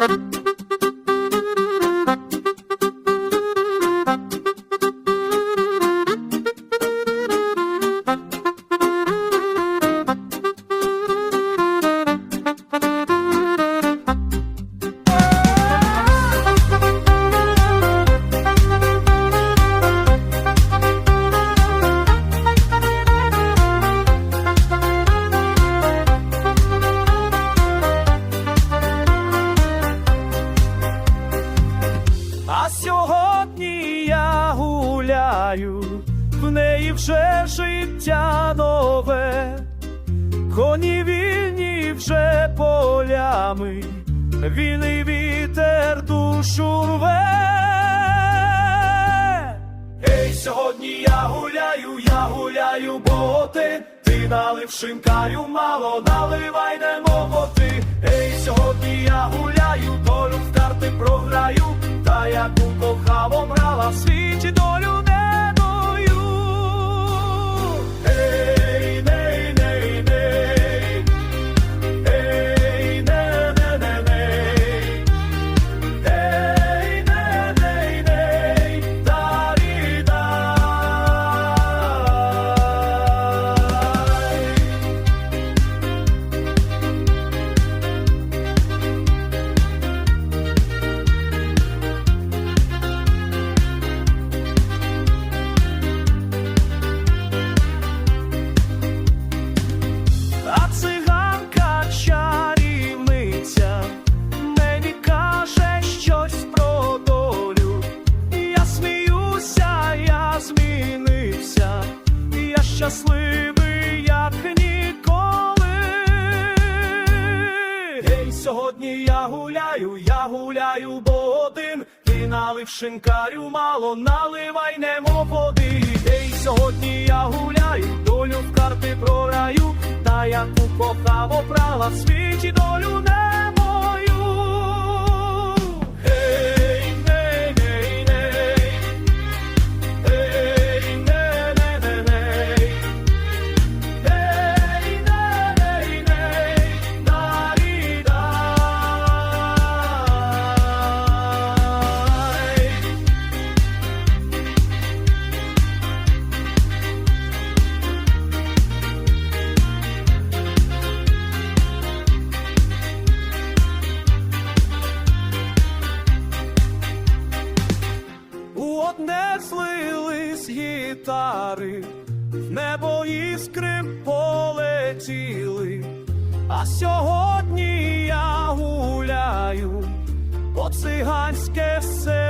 А гуляю, в неї вже життя нове, коні вільні вже полями, вільний вітер душу рве. Ей, сьогодні я гуляю, я гуляю, бо ти, ти налив шинкарю мало, наливай не моти. Ей, сьогодні я гуляю, долю в карти програю, та яку кохав обрала в світі долю щасливий, як ніколи. Ей, сьогодні я гуляю, я гуляю, бо один. Ти налив шинкарю мало, наливай немо води. Ей, сьогодні я гуляю, долю в карти програю, та яку кохав обрала в світі долю не Одне злились гітари, в небо іскри полетіли, а сьогодні я гуляю, по циганське віє.